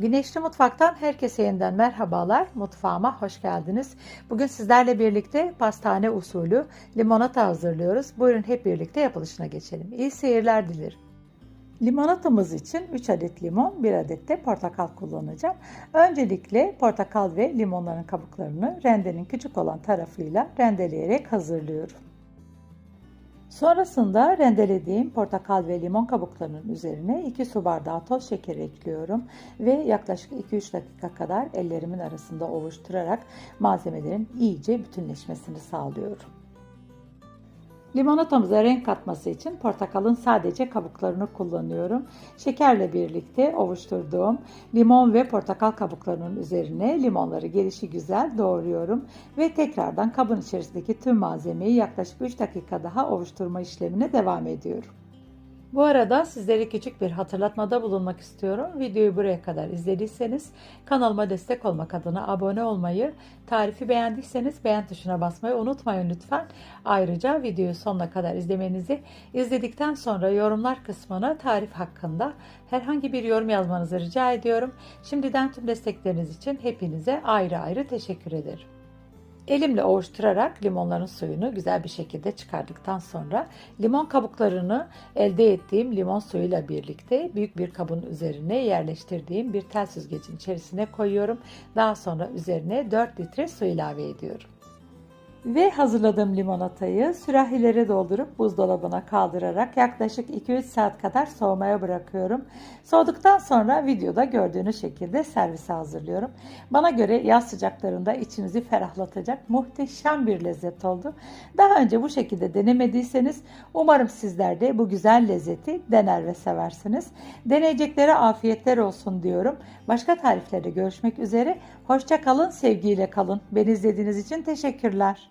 Güneşli Mutfak'tan herkese yeniden merhabalar. Mutfağıma hoş geldiniz. Bugün sizlerle birlikte pastane usulü limonata hazırlıyoruz. Buyurun hep birlikte yapılışına geçelim. İyi seyirler dilerim. Limonatamız için 3 adet limon, 1 adet de portakal kullanacağım. Öncelikle portakal ve limonların kabuklarını rendenin küçük olan tarafıyla rendeleyerek hazırlıyorum. Sonrasında rendelediğim portakal ve limon kabuklarının üzerine 2 su bardağı toz şeker ekliyorum ve yaklaşık 2-3 dakika kadar ellerimin arasında ovuşturarak malzemelerin iyice bütünleşmesini sağlıyorum. Limonatamıza renk katması için portakalın sadece kabuklarını kullanıyorum. Şekerle birlikte ovuşturduğum limon ve portakal kabuklarının üzerine limonları gelişi güzel doğruyorum ve tekrardan kabın içerisindeki tüm malzemeyi yaklaşık 3 dakika daha ovuşturma işlemine devam ediyorum. Bu arada sizlere küçük bir hatırlatmada bulunmak istiyorum. Videoyu buraya kadar izlediyseniz kanalıma destek olmak adına abone olmayı, tarifi beğendiyseniz beğen tuşuna basmayı unutmayın lütfen. Ayrıca videoyu sonuna kadar izlemenizi, izledikten sonra yorumlar kısmına tarif hakkında herhangi bir yorum yazmanızı rica ediyorum. Şimdiden tüm destekleriniz için hepinize ayrı ayrı teşekkür ederim. Elimle ovuşturarak limonların suyunu güzel bir şekilde çıkardıktan sonra limon kabuklarını elde ettiğim limon suyuyla birlikte büyük bir kabın üzerine yerleştirdiğim bir tel süzgecin içerisine koyuyorum. Daha sonra üzerine 4 litre su ilave ediyorum. Ve hazırladığım limonatayı sürahilere doldurup buzdolabına kaldırarak yaklaşık 2-3 saat kadar soğumaya bırakıyorum. Soğuduktan sonra videoda gördüğünüz şekilde servise hazırlıyorum. Bana göre yaz sıcaklarında içinizi ferahlatacak muhteşem bir lezzet oldu. Daha önce bu şekilde denemediyseniz umarım sizler de bu güzel lezzeti dener ve seversiniz. Deneyeceklere afiyetler olsun diyorum. Başka tariflerde görüşmek üzere. Hoşça kalın, sevgiyle kalın. Beni izlediğiniz için teşekkürler.